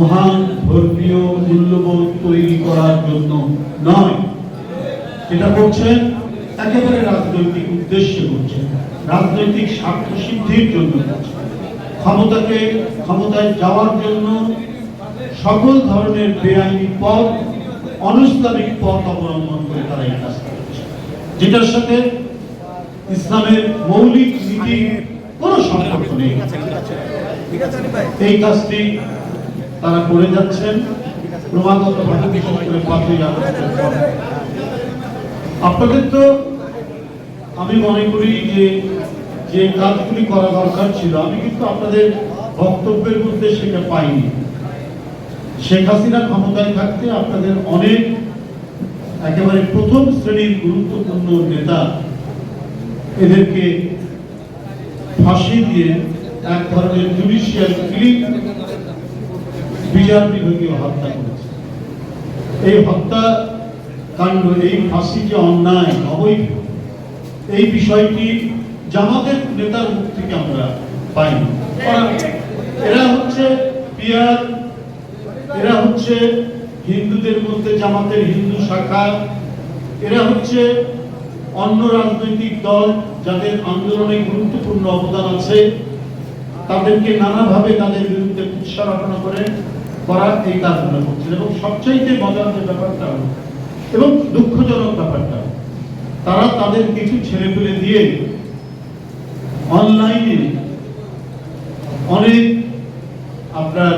মহান ধর্মীয় মূল্যবোধ তৈরি করার জন্য নয়। এটা করছেন একেবারে রাজনৈতিক উদ্দেশ্যে করছেন। রাজনৈতিক স্বার্থ সিদ্ধির জন্য করছেন। ক্ষমতাকে ক্ষমতায় যাওয়ার জন্য সকল ধরনের বেআইনি পথ অনুষ্ঠানিক পথ অবলম্বন করে তারা এই কাজ করছে। যেটার সাথে ইসলামের মৌলিক নীতি কোনো সম্পর্ক নেই। এই কাজটি তারা করে যাচ্ছেন, ক্রমাগত। আপনাদের তো আমি মনে করি যে যে কাজগুলি করা দরকার ছিল, আমি কিন্তু আপনাদের বক্তব্যের মধ্যে সেটা পাইনি শেখ হাসিনা ক্ষমতায় থাকতে আপনাদের অনেক একেবারে প্রথম শ্রেণির গুরুত্বপূর্ণ নেতা এদেরকে ফাঁসি দিয়ে এক ধরনের জুডিশিয়াল কিলিং বিভাগীয় হত্যা করেছে। এই হত্যা কাণ্ড, এই ফাঁসি যে অন্যায়, অবৈধ, এই বিষয়টি জামাতের নেতার মুখ থেকে আমরা এরা হচ্ছে পিয়ার, এরা হচ্ছে হিন্দুদের মধ্যে জামাতের হিন্দু শাখা, এরা হচ্ছে অন্য রাজনৈতিক দল যাদের আন্দোলনে গুরুত্বপূর্ণ অবদান আছে, তাদেরকে নানাভাবে তাদের বিরুদ্ধে কুৎসারোপণ করে। করা এই কাজগুলো করছিল এবং সবচাইতে মজার যে ব্যাপারটা, এবং দুঃখজনক ব্যাপারটা, তারা তাদের কিছু ছেলে ফেলে দিয়ে অনলাইনে অনেক আপনার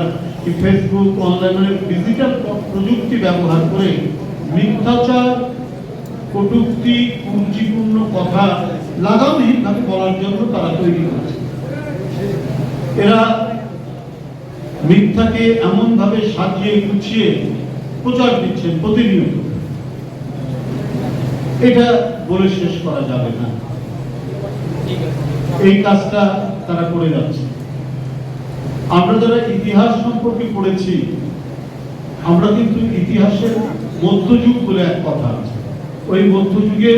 ফেসবুক অনলাইন ডিজিটাল প্রযুক্তি ব্যবহার করে মিথ্যাচার, কটূক্তি কুরুচিপূর্ণ কথা লাগামহীনভাবে বলার জন্য তারা তৈরি করেছে। এরা মিথ্যাকে এমন ভাবে সাজিয়ে গুছিয়ে প্রচার দিচ্ছেন প্রতিনিয়ত। এটা বলে শেষ করা যাবে না। এই কাজটা তারা করে যাচ্ছে। আমরা যারা ইতিহাস সম্পর্কে পড়েছি, আমরা কিন্তু ইতিহাসের মধ্যযুগ বলে এক কথা আছে। ওই মধ্যযুগে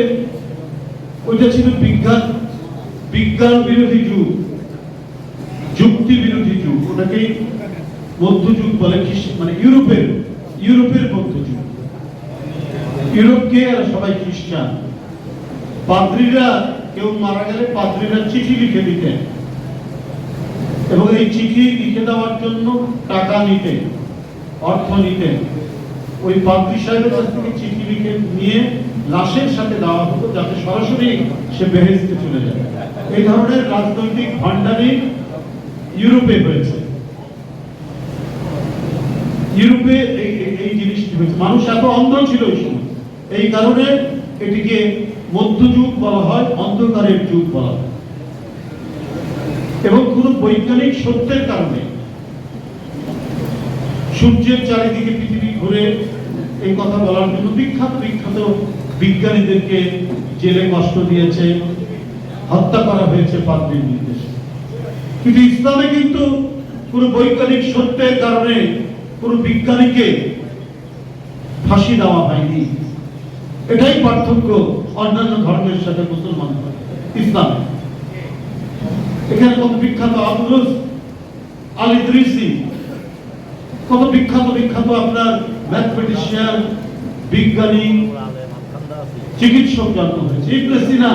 ওইটা ছিল বিজ্ঞান বিজ্ঞান বিরোধী যুগ, যুক্তি বিরোধী যুগ। ওটাকেই মধ্যযুগ বলে মানে ইউরোপের ইউরোপের মধ্যযুগ। ইউরোপকে আর সবাই খ্রিস্টান। পাদ্রীরা, কেউ মারা গেলে পাদ্রীরা চিঠি লিখে দিতেন। এবং এই চিঠি লিখে দেওয়ার জন্য টাকা নিতেন, অর্থ নিতেন। ওই পাদ্রী সাহেবের কাছ থেকে চিঠি লিখে নিয়ে লাশের সাথে দেওয়া হতো, যাতে সরাসরি সে বেহেস্তে চলে যায়। এই ধরনের রাজনৈতিক ভান্ডারি ইউরোপে হয়েছে। ইউরোপে এই এই- এই জিনিসটি হয়েছে। মানুষ এত অন্ধ ছিল ওই সময়। এই কারণে এটিকে মধ্যযুগ বলা হয়, অন্ধকারের যুগ বলা হয়। এবং কোন বৈজ্ঞানিক সত্যের কারণে সূর্যের চারিদিকে পৃথিবী ঘুরে এই কথা বলার জন্য বিখ্যাত বিখ্যাত বিজ্ঞানীদেরকে জেলে কষ্ট দিয়েছে, হত্যা করা হয়েছে পাদ্রীর নির্দেশে। কিন্তু ইসলামে কিন্তু কোন বৈজ্ঞানিক সত্যের কারণে কোন বিজ্ঞানীকে ফাঁসি দেওয়া হয়নি। এটাই পার্থক্য অন্যান্য ধর্মের সাথে মুসলমান ইসলামে। এখানে কত বিখ্যাত আবুলুস আল ইদ্রিসি, কত বিখ্যাত বিখ্যাত আপনার ম্যাথমেটিশিয়ান, বিজ্ঞানী, চিকিৎসক জন্ম হয়েছে। ইবনে সিনা,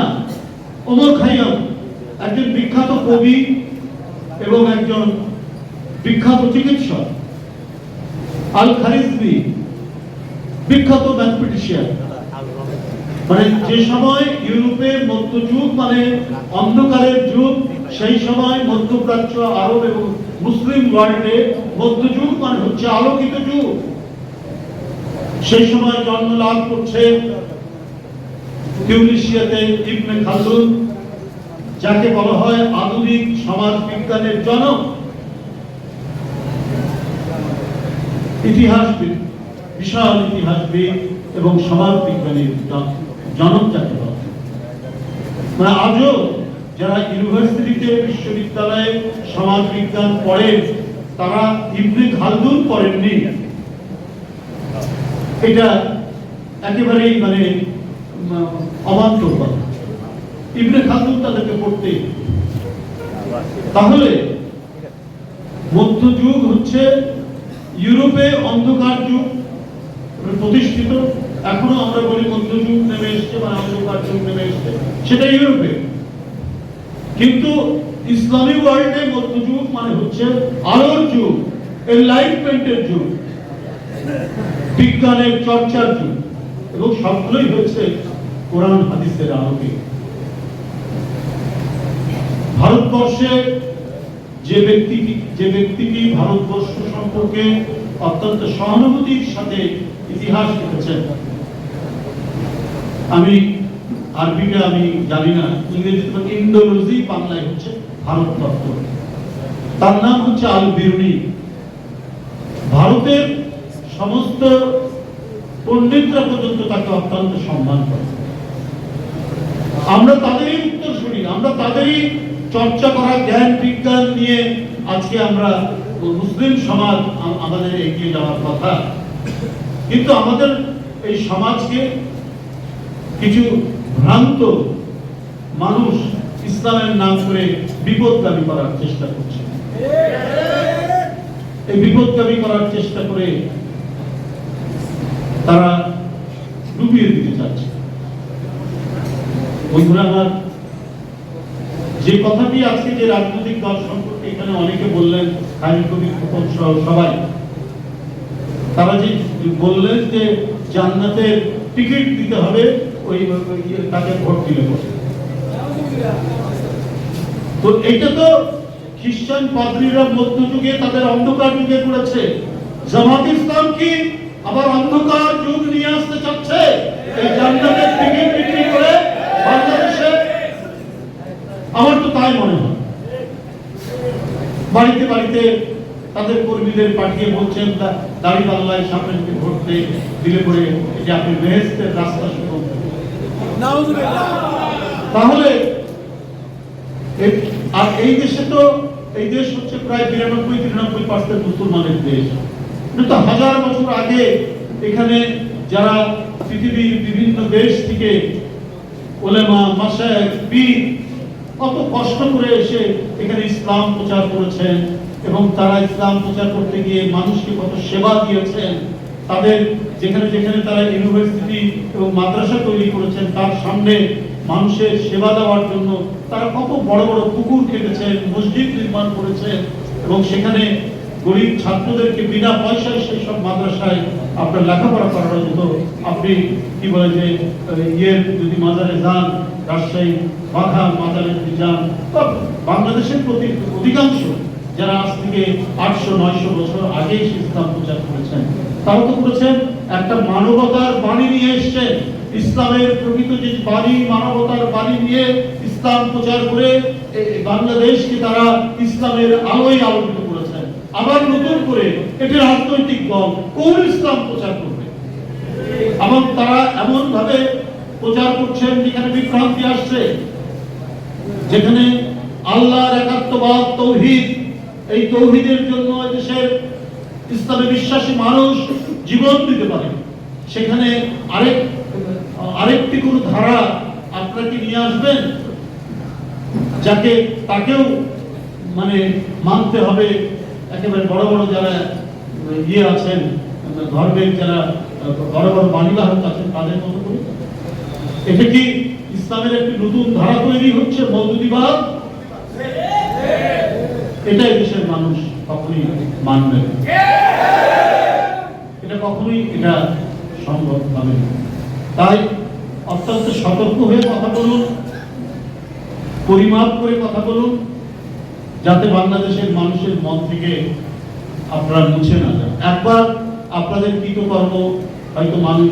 ওমর খাইয়াম, একজন বিখ্যাত কবি এবং একজন বিখ্যাত চিকিৎসক। আল খারিজমি বিখ্যাত ম্যাথমেটিশিয়ান মানে যে সময় ইউরোপে মধ্যযুগ মানে অন্ধকারের যুগ, সেই সময় মধ্যপ্রাচ্য, আরব এবং মুসলিম ওয়ার্ল্ডে মধ্যযুগ মানে হচ্ছে আলোকিত যুগ। সেই সময় জন্ম লাভ করছে টিউনিশিয়াতে ইবনে খালদুন, যাকে বলা হয় আধুনিক সমাজ বিজ্ঞানের জনক। ইতিহাসবিদ বিশাল ইতিহাসবিদ এবং সমাজ বিজ্ঞানীর জনক যাকে মানে আজও যারা ইউনিভার্সিটিতে বিশ্ববিদ্যালয়ে সমাজ বিজ্ঞান পড়েন, তারা ইবনে খালদুন পড়েননি। এটা একেবারেই মানে অবান্তর কথা। ইবনে খালদুন তাদেরকে পড়তে। তাহলে মধ্যযুগ হচ্ছে ইউরোপে অন্ধকার যুগ প্রতিষ্ঠিত। এখনও আমরা বলি মধ্যযুগ নেমে এসছে বা অন্ধকার যুগ নেমে এসছে। সেটা ইউরোপে। কিন্তু ইসলামী ওয়ার্ল্ডে মধ্যযুগ মানে হচ্ছে আলোর যুগ এনলাইটমেন্টের যুগ, বিজ্ঞানের চর্চার যুগ, এবং সবগুলোই হচ্ছে কোরআন, হাদিসের আলোকে। ভারতবর্ষে যে ব্যক্তিটি যে ব্যক্তিটি ভারতবর্ষ সম্পর্কে অত্যন্ত সহানুভূতির সাথে ইতিহাস লিখেছেন। আমি আরবিটা আমি জানি না, ইংরেজিতে ইন্ডোলজি বাংলায় হচ্ছে ভারত তত্ত্ব তার নাম হচ্ছে আল বিরুনি। ভারতের সমস্ত পণ্ডিতরা পর্যন্ত তাকে অত্যন্ত সম্মান করে আমরা তাদেরই উত্তর শুনি আমরা তাদেরই চর্চা করা, জ্ঞান বিজ্ঞান নিয়ে আজকে আমরা মুসলিম সমাজ আমাদের এগিয়ে যাওয়ার কথা। কিন্তু আমাদের এই সমাজকে কিছু ভ্রান্ত মানুষ ইসলামের নাম করে বিপদগামী করার চেষ্টা করছে। এই বিপদগামী করার চেষ্টা করে তারা ডুবিয়ে দিতে চাচ্ছে। বন্ধুরা, আমার যে কথাটি আজকে যে রাজনৈতিক দল সম্পর্কে এখানে অনেকে বললেন, খালিদ কবির খোকন সহ সবাই, তারা যে বললেন যে জান্নাতের টিকিট দিতে হবে, ওই ইয়ে তাকে ভোট দিলে পরে। তো এটা তো খ্রিস্টান পাদ্রীরা মধ্যযুগে তাদের অন্ধকার যুগে করেছে। জামাত ইসলাম কি আবার অন্ধকার যুগ নিয়ে আসতে চাচ্ছে? এই জান্নাতের টিকিট আমার তো তাই মনে হয়। বাড়িতে বাড়িতে তাদের কর্মীদের পাঠিয়ে বলছেন দাড়ি পাল্লায় সামনে যদি ভোট দিলে পরে যে আপনি বেহেস্তের রাস্তা শুরু তাহলে আর এই দেশে তো, এই দেশ হচ্ছে প্রায় বিরানব্বই, তিরানব্বই পার্সেন্ট মুসলমানের দেশ। কিন্তু হাজার বছর আগে এখানে যারা পৃথিবীর বিভিন্ন দেশ থেকে ওলেমা মাসায়েক পীর কত কষ্ট করে এসে এখানে ইসলাম প্রচার করেছেন এবং তারা ইসলাম প্রচার করতে গিয়ে মানুষকে কত সেবা দিয়েছেন। তাদের যেখানে যেখানে তারা ইউনিভার্সিটি এবং মাদ্রাসা তৈরি করেছেন, তার সামনে মানুষের সেবা দেওয়ার জন্য তারা কত বড় বড় পুকুর কেটেছেন, মসজিদ নির্মাণ করেছেন এবং সেখানে গরিব ছাত্রদেরকে বিনা পয়সায় সেই সব মাদ্রাসায় আপনার লেখাপড়া করানো যেত আপনি কি বলে যে ইয়ের যদি মাজারে যান রাজশাহী, বাঘা যদি বা বাংলাদেশের প্রতি অধিকাংশ যারা আজ থেকে আটশো, নয়শো বছর আগে ইসলাম প্রচার করেছেন তারা তো করেছেন। একটা মানবতার বাণী নিয়ে এসছেন। ইসলামের প্রকৃত যে বাণী, মানবতার বাণী নিয়ে ইসলাম প্রচার করে বাংলাদেশকে তারা ইসলামের আলোয় আলোকিত করেছেন। আবার নতুন করে এটি রাজনৈতিক দল কোন ইসলাম প্রচার করবে। এবং তারা এমন ভাবে প্রচার করছেন, যেখানে বিভ্রান্তি আসছে, যেখানে আল্লাহর একাত্মবাদ, তৌহিদ, এই তৌহিদের জন্য দেশের ইসলামে বিশ্বাসী মানুষ জীবন দিতে পারে। সেখানে আরেক, আরেকটি কোন ধারা আপনাকে নিয়ে আসবেন? যাকে তাকেও মানে মানতে হবে, একেবারে বড় বড় যারা ইয়ে আছেন, ধর্মের যারা বড় বড় বাণীবাহক আছেন, তাদের মতো করে। এটা কি ইসলামের একটি নতুন ধারা তৈরি হচ্ছে মৌদুদিবাদ এটাই দেশের মানুষ কখনোই মানবে এটা কখনোই এটা সম্ভব হবে তাই অত্যন্ত সতর্ক হয়ে কথা বলুন, পরিমাপ করে কথা বলুন, যাতে বাংলাদেশের মানুষের মন থেকে আপনারা মুছে না যান। একবার আপনাদের কৃতকর্ম হয়তো মানুষ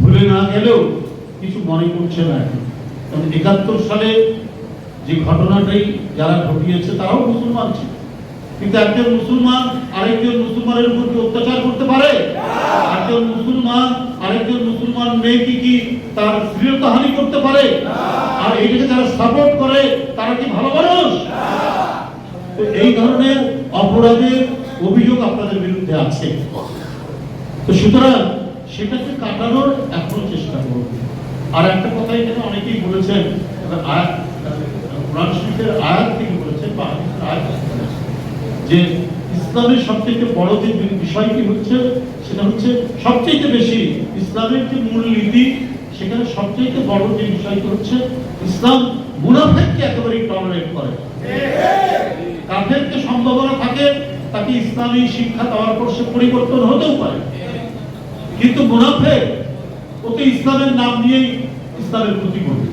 ভুলে না গেলেও কিছু মনে করছে না এখন। কারণ একাত্তর সালে যে ঘটনাটাই যারা ঘটিয়েছে, তারাও মুসলমান ছিল। কিন্তু একজন মুসলমান আরেকজন মুসলমানের উপর কি অত্যাচার করতে পারে? একজন মুসলমান আরেকজন মুসলমান মেয়েকে কি তার শ্লীলতাহানি করতে পারে? আর এইটাকে যারা সাপোর্ট করে, তারা কি ভালো মানুষ? এই ধরনের অপরাধের অভিযোগ আপনাদের বিরুদ্ধে আছে। তো সুতরাং সেটাকে কাটানোর এখনও চেষ্টা করব আর একটা কথা এখানে অনেকেই বলেছেন আয়াত থেকে যে ইসলামের সবথেকে বড় যে বিষয়টি হচ্ছে, সেটা হচ্ছে সবচেয়ে বেশি ইসলামের যে মূলনীতি সেখানে সবচেয়ে বড় যে বিষয়টি হচ্ছে ইসলাম মুনাফেককে একেবারেই টলারেট করে। কাফেরকে সম্ভাবনা থাকে তাকে ইসলামী শিক্ষা দেওয়ার পর সে পরিবর্তন হতেও পারে। কিন্তু মুনাফেক, ওকে ইসলামের নাম নিয়েই ইসলামের ক্ষতি করবে।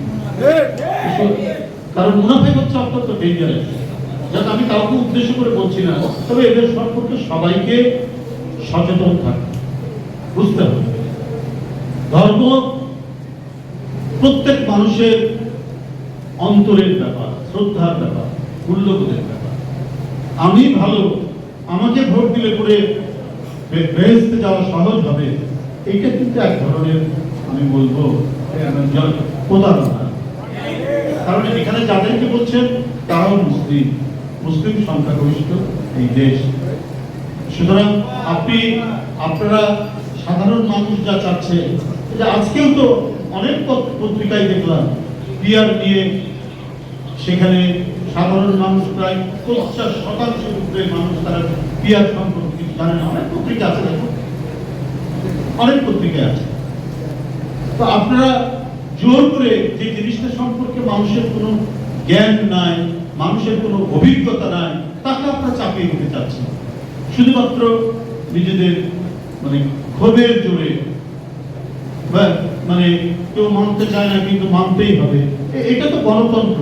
কারণ মুনাফেক হচ্ছে অত্যন্ত ডেঞ্জারাস যাতে আমি কাউকে উদ্দেশ্য করে বলছি না। তবে এদের সম্পর্কে সবাইকে সচেতন থাকতে বুঝতে হবে। ধর্ম প্রত্যেক মানুষের অন্তরের ব্যাপার শ্রদ্ধার ব্যাপার মূল্যবোধের ব্যাপার। আমি ভালো আমাকে ভোট দিলে পরে বেহেস্তে যাওয়া সহজ হবে। এইটা কিন্তু এক ধরনের আমি বলব কারণ এখানে যাদেরকে বলছেন, তারাও মুসলিম। মুসলিম সংখ্যাগরিষ্ঠ এই দেশ। সুতরাং আপনি, আপনারা সাধারণ মানুষ যা চাচ্ছে আজকেও তো অনেক পত- পত্রিকায় দেখলাম। পিয়ার নিয়ে সেখানে সাধারণ মানুষ প্রায় পঞ্চাশ শতাংশের উপরে মানুষ তারা পিয়ার সম্পর্কে কিছু জানে না অনেক পত্রিকা আছে অনেক পত্রিকায় আছে। তো আপনারা জোর করে যে জিনিসটা সম্পর্কে মানুষের কোনো জ্ঞান নাই, মানুষের কোনো অভিজ্ঞতা নাই, তাকে আপনারা চাপিয়ে দিতে চাচ্ছেন। শুধুমাত্র নিজেদের মানে ক্ষোভের জোরে। মানে কেউ মানতে চায় না, কিন্তু মানতেই হবে। এটা তো গণতন্ত্র।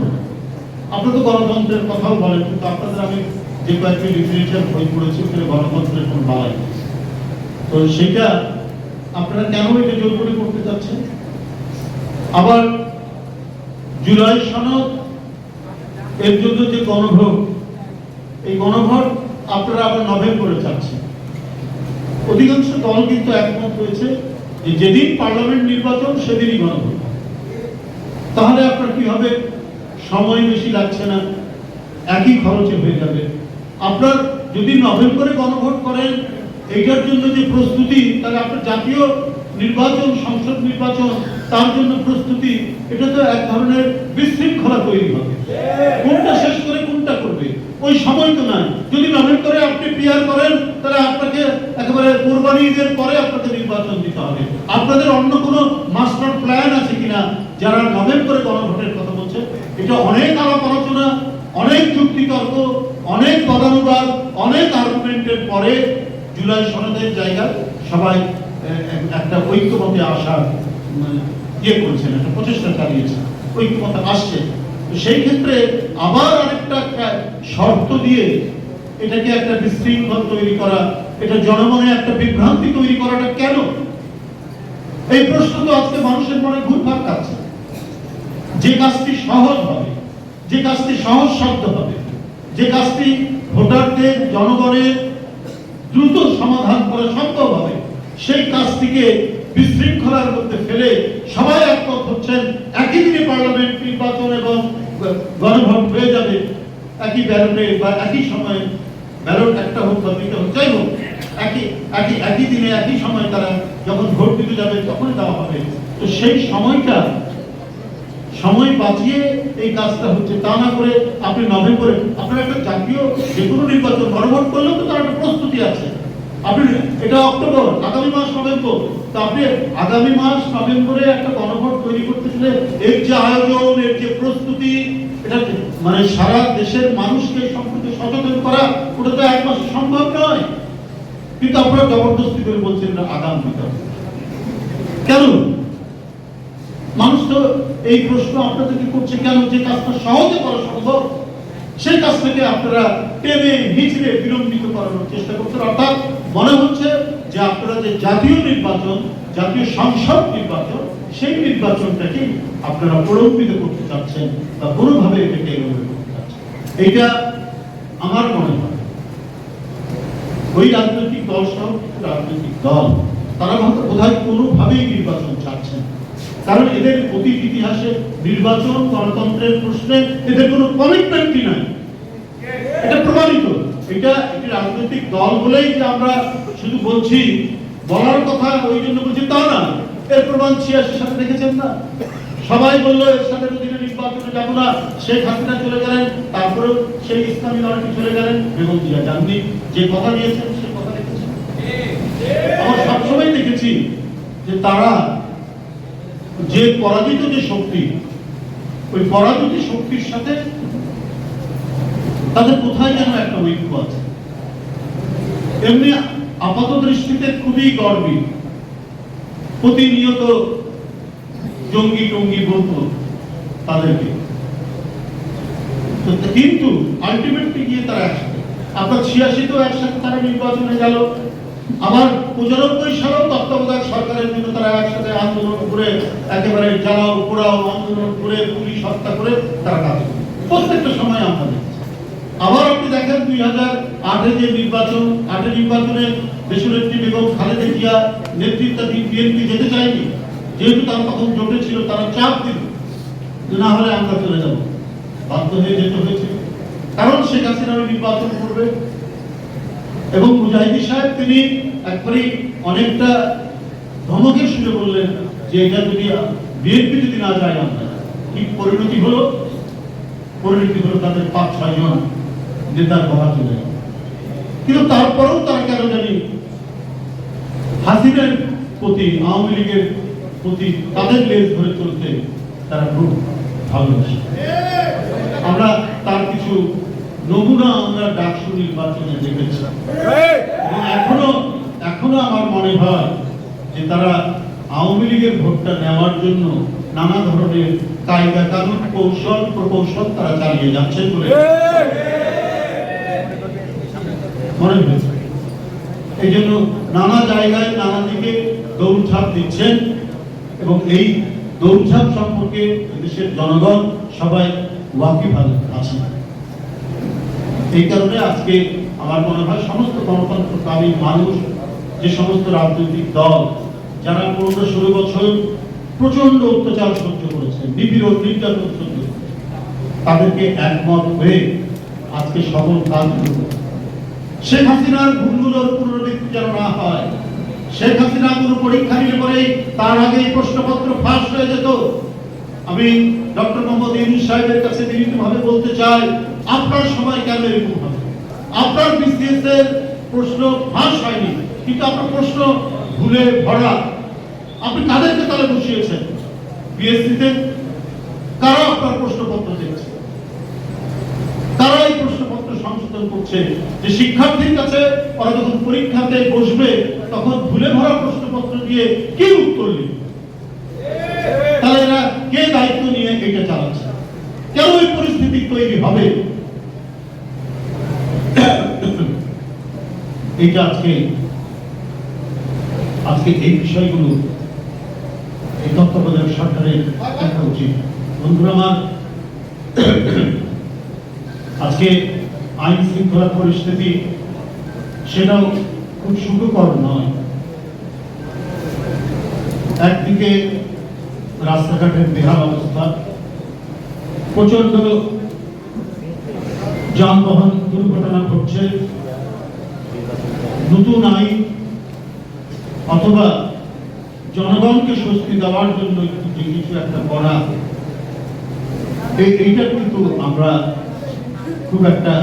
আপনারা তো গণতন্ত্রের কথাও বলেন, কিন্তু আপনাদের আমি যে কয়েকটি লিটারেচার বই পড়েছি, ওখানে গণতন্ত্রের কোনো বালাই তো সেটা আপনারা কেন এটা জোর করে করতে চাচ্ছেন? আবার জুলাই সনদ, এর জন্য যে গণভোট, এই গণভোট আপনারা আবার নভেম্বরে চাচ্ছেন। অধিকাংশ দল কিন্তু একমত হয়েছে যে যেদিন পার্লামেন্ট নির্বাচন, সেদিনই গণভোট। তাহলে আপনার কি হবে? সময় বেশি লাগছে না, একই খরচে হয়ে যাবে। আপনার যদি নভেম্বরে গণভোট করেন এইটার জন্য যে প্রস্তুতি, তাহলে আপনার জাতীয় নির্বাচন, সংসদ নির্বাচন, তার জন্য প্রস্তুতি, এটা তো এক ধরনের বিশৃঙ্খলা তৈরি হবে। কোনটা শেষ করে কোনটা করবে? ওই সময় তো নাই। যদি নভেম্বরে আপনি পিয়ার করেন, তাহলে আপনাকে একেবারে কোরবানি ঈদের পরে আপনাকে নির্বাচন দিতে হবে। আপনাদের অন্য কোনো মাস্টার প্ল্যান আছে কিনা, যারা নভেম্বরে গণভোটের কথা বলছে, এটা অনেক আলাপ আলোচনা, অনেক যুক্তি তর্ক, অনেক পদানুবাদ, অনেক আর্গুমেন্টের পরে জুলাই সনদের জায়গায় সবাই একটা ঐক্যমতে আসার মানে, ইয়ে করেছেন একটা প্রচেষ্টা চালিয়েছেন। ঐক্যমতে আসছে। সেই ক্ষেত্রে আবার আরেকটা শর্ত দিয়ে এটাকে একটা বিশৃঙ্খল তৈরি করা এটা জনমনে একটা বিভ্রান্তি তৈরি করাটা কেন? এই প্রশ্ন তো আজকে মানুষের মনে ঘুরপাক খাচ্ছে। যে কাজটি সহজ হবে যে কাজটি সহজ শব্দ হবে যে কাজটি ভোটারদের জনগণের দ্রুত সমাধান করা সম্ভব হবে। সেই কাজটিকে বিশৃঙ্খলার মধ্যে ফেলে সবাই একমত হচ্ছেন, একই দিনে পার্লামেন্ট নির্বাচন এবং গণভোট হয়ে যাবে। একই ব্যালটে বা একই সময়ে ব্যালট একটা হোক বা দুইটা হোক, যাই হোক, একই একই একই দিনে, একই সময় তারা যখন ভোট দিতে যাবে তখনই দেওয়া হবে। তো সেই সময়টা, সময় বাঁচিয়ে এই কাজটা হচ্ছে। তা না করে আপনি নভেম্বরে আপনার একটা জাতীয় যে কোনো নির্বাচন গণভোট করলেও তো তার একটা প্রস্তুতি আছে। আপনি এটা অক্টোবর, আগামী মাস নভেম্বর। আপনি আগামী মাস নভেম্বরে একটা গণভোট তৈরি এর যে আয়োজন, এর যে প্রস্তুতি, এটা মানে সারা দেশের মানুষকে সম্পর্কে সচেতন করা, ওটা তো এক মাস সম্ভব নয়। কিন্তু আপনারা জবরদস্তি করে বলছেন আগাম কেন? মানুষ তো এই প্রশ্ন আপনাদেরকে করছে কেন? যে কাজটা সহজে করা সম্ভব, সেই কাজটাকে আপনারা টেনে হিচড়ে বিলম্বিত করানোর চেষ্টা করছেন। অর্থাৎ মনে হচ্ছে যে আপনারা যে জাতীয় নির্বাচন, জাতীয় সংসদ নির্বাচন, সেই নির্বাচনটাকে আপনারা প্রলম্বিত করতে চাচ্ছেন বা কোনোভাবে এটাকে এগোবে করতে চাচ্ছেন। এইটা আমার মনে হয়। ওই রাজনৈতিক দল সহ রাজনৈতিক দল, তারা হয়তো বোধহয় কোনোভাবেই নির্বাচন চাচ্ছেন না। কারণ এদের অতীত ইতিহাসে নির্বাচন, গণতন্ত্রের প্রশ্নে এদের কোনো কমিটমেন্টই নাই। এটা প্রমাণিত। এটা একটি রাজনৈতিক দল বলেই যে আমরা শুধু বলছি, বলার কথা ওই জন্য বলছি তা না। এর প্রমাণ ছিয়াশির সাথে দেখেছেন না? সবাই বলল এর সাথে যদি নির্বাচনে যাব না। শেখ হাসিনা চলে গেলেন, তারপরেও সেই ইসলামী লড়াই চলে গেলেন বেগম জিয়া জাননি যে কথা দিয়েছেন, সে কথা দেখেছেন। আমরা সবসময় দেখেছি যে তারা যে পরাজিত যে শক্তি, ওই পরাজিত শক্তির সাথে তাদের কোথায় যেন একটা ঐক্য আছে। এমনি আপাত দৃষ্টিতে খুবই গর্বী প্রতিনিয়ত জঙ্গি টঙ্গি বলতো তাদেরকে। কিন্তু আলটিমেটলি গিয়ে তারা একসাথে। আপনার ছিয়াশিতেও একসাথে তারা নির্বাচনে গেল। আবার পঁচানব্বই সালেও তত্ত্বাবধায়ক সরকারের জন্য তারা একসাথে আন্দোলন করে, একেবারে জ্বালাও, পোড়াও আন্দোলন করে, পুলিশ হত্যা করে তারা কাজ প্রত্যেকটা সময় আমরা আবার আপনি দেখেন দুই হাজার আটে যে নির্বাচন, আটে নির্বাচনে দেশনেত্রী বেগম খালেদা জিয়া নেতৃত্বাধীন বিএনপি যেতে চায়নি, যেহেতু তারা তখন জোটে ছিল, তারা চাপ দিল না হলে আমরা চলে যাব। বাধ্য হয়ে যেতে হয়েছে। কারণ শেখ হাসিনা নির্বাচন করবে। এবং মুজাহিদি সাহেব তিনি একবারই অনেকটা ধমকের সুরে বললেন যে এটা যদি বিএনপি যদি না যায় আমরা, কি পরিণতি হলো? পরিণতি হলো তাদের পাঁচ, ছয় জন নেতার গলা চলে কিন্তু তারপরেও তারা কেন জানি হাসিনের প্রতি, আওয়ামী লীগের প্রতি তাদের লেজ ধরে চলতে তারা খুব ভালোবাসে। আমরা তার কিছু নমুনা আমরা ডাকসু নির্বাচনে দেখেছি। এখনও এখনও আমার মনে হয় যে তারা আওয়ামী লীগের ভোটটা নেওয়ার জন্য নানা ধরনের কায়দা কানুন কৌশল প্রকৌশল তারা চালিয়ে যাচ্ছেন বলে মনে হয়েছে। এই জন্য নানা জায়গায় নানা দিকে দৌড়ঝাঁপ দিচ্ছেন এবং এই দৌড়ঝাঁপ সম্পর্কে দেশের জনগণ সবাই ওয়াকিফ আছে। এই কারণে আজকে আমার মনে হয় সমস্ত গণতন্ত্রকামী মানুষ যে সমস্ত রাজনৈতিক দল, যারা পনেরো ষোলো বছর প্রচণ্ড অত্যাচার সহ্য করেছে নিপীড়ন নির্যাতন সহ্য তাদেরকে একমত হয়ে আজকে সকল কাজ শেখ হাসিনার ভুলগুলোর পুনরাবৃত্তি যেন না হয়, শেখ হাসিনা কোনো পরীক্ষা নিলে পরে তার আগে প্রশ্নপত্র ফাঁস হয়ে যেত। আমি ডক্টর মোহাম্মদ ইউনুস সাহেবের কাছে বিনীতভাবে বলতে চাই, আপনার সময় কেন এরকম হবে? আপনার বিসিএস এর প্রশ্ন ফাঁস হয়নি। কিন্তু আপনার প্রশ্ন ভুলে ভরা। আপনি কাদেরকে তাহলে বসিয়েছেন? বিএসসি তে কারা আপনার প্রশ্নপত্র দেখছে? তারা এই প্রশ্নপত্র সংশোধন করছে? যে শিক্ষার্থীর কাছে ওরা যখন পরীক্ষাতে বসবে, তখন ভুলে ভরা প্রশ্নপত্র দিয়ে কি উত্তর তাহলে এরা কে দায়িত্ব নিয়ে এটা চালাচ্ছে? কেন এই পরিস্থিতি তৈরি হবে? এটা আজকে আজকে এই বিষয়গুলো, এই তত্ত্বাবধায়ক সরকারের দেখা উচিত। বন্ধুরা আমার, আজকে আইন শৃঙ্খলা পরিস্থিতি সেটাও খুব সুখকর নয়। একদিকে রাস্তাঘাটের বেহাল অবস্থা প্রচণ্ড যানবাহন দুর্ঘটনা ঘটছে। নতুন আইন অথবা জনগণকে স্বস্তি দেওয়ার জন্য যে কিছু একটা করা এইটা কিন্তু আমরা খুব একটা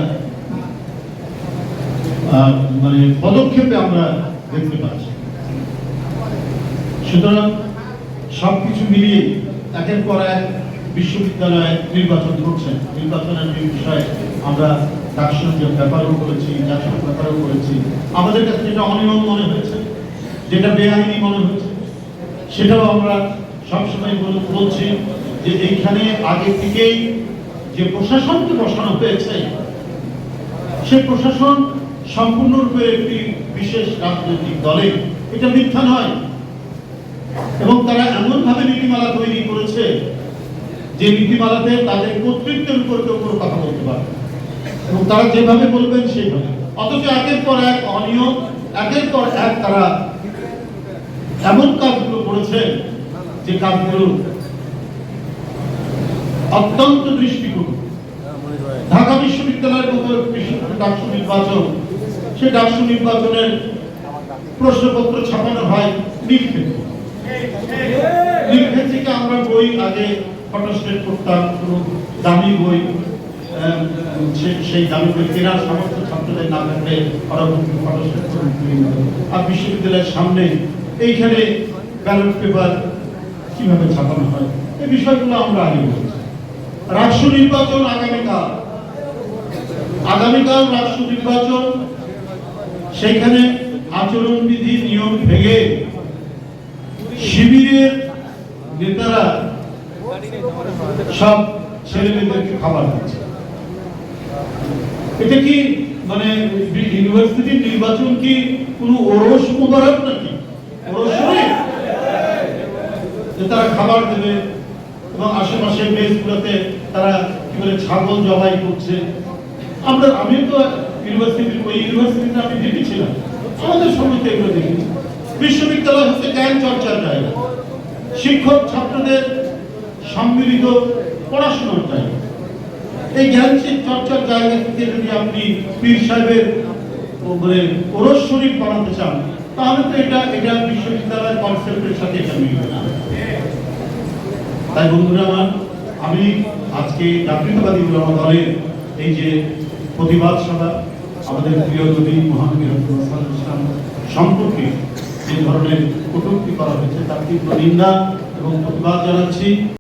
মানে পদক্ষেপে আমরা দেখতে পাচ্ছি। সুতরাং সবকিছু মিলিয়ে একের পর এক বিশ্ববিদ্যালয়ে নির্বাচন করছেন নির্বাচনের যে বিষয়ে আমরা দার্শনিক ব্যাপারও করেছি দার্শনিক ব্যাপারও করেছি আমাদের কাছে যেটা অনিয়ম মনে হয়েছে যেটা বেআইনি মনে হয়েছে সেটাও আমরা সবসময় বল- বলছি যে এইখানে আগে থেকেই যে প্রশাসনকে বসানো হয়েছে, সে প্রশাসন সম্পূর্ণরূপে একটি বিশেষ রাজনৈতিক দলে। এটা মিথ্যা নয়। এবং তারা এমন ভাবে নীতিমালা তৈরি করেছে যে নীতিমালাতে তাদের কর্তৃত্বের উপর কেউ কোনো কথা বলতে পারে এবং তারা যেভাবে বলবেন সেইভাবে। অথচ একের পর এক অনিয়ম, একের পর এক তারা এমন কাজগুলো করেছে যে কাজগুলো অত্যন্ত দৃষ্টিকটু। ঢাকা বিশ্ববিদ্যালয়ের মতো ডাকসু নির্বাচন, সে ডাকসু নির্বাচনের প্রশ্নপত্র ছাপানো হয় নীলক্ষেত্রে নীলক্ষেত্রিকে আমরা বই আগে ফটোস্টেট করতাম, কোনো দামি বই সেই দামি বই কেনার সামর্থ্য ছাত্রদের না থাকলে ফটোস্টেট আর বিশ্ববিদ্যালয়ের সামনে এইখানে ব্যালট পেপার কীভাবে ছাপানো হয়? এই বিষয়গুলো আমরা আগে বলছি। রাষ্ট্র নির্বাচন আগামীকাল। আগামীকাল রাষ্ট্র নির্বাচন। সেইখানে আচরণবিধি, নিয়ম ভেঙে শিবিরের নেতারা সব ছেলে মেয়েদেরকে খাবার দিচ্ছে। এটা কি মানে ইউনিভার্সিটির নির্বাচন কি কোনো ওরস মোবারক নাকি ওরস শরীফ? যে তারা খাবার দেবে এবং আশেপাশে মেসগুলোতে তারা কি বলে ছাগল জবাই করছে। আমরা, আমি তো ইউনিভার্সিটির ওই ইউনিভার্সিটিতে আমি দেখেছিলাম। আমাদের সমিতি এগুলো দেখি বিশ্ববিদ্যালয় হচ্ছে জ্ঞান চর্চার জায়গা। শিক্ষক ছাত্রদের সম্মিলিত পড়াশোনার জায়গা। এই জ্ঞান চর্চার জায়গা থেকে যদি আপনি পীর সাহেবের মানে ওরস শরীফ বানাতে চান, তাহলে তো এটা এটা বিশ্ববিদ্যালয়ের কনসেপ্টের সাথে এটা মিলবে না। তাই বন্ধুরা আমার, আমি আজকে জাতীয়তাবাদী উলামা দলের এই যে প্রতিবাদ সভা, আমাদের প্রিয় যদি ইসলাম সম্পর্কে যে ধরনের কটুক্তি করা হয়েছে, তার তীব্র নিন্দা এবং প্রতিবাদ জানাচ্ছি।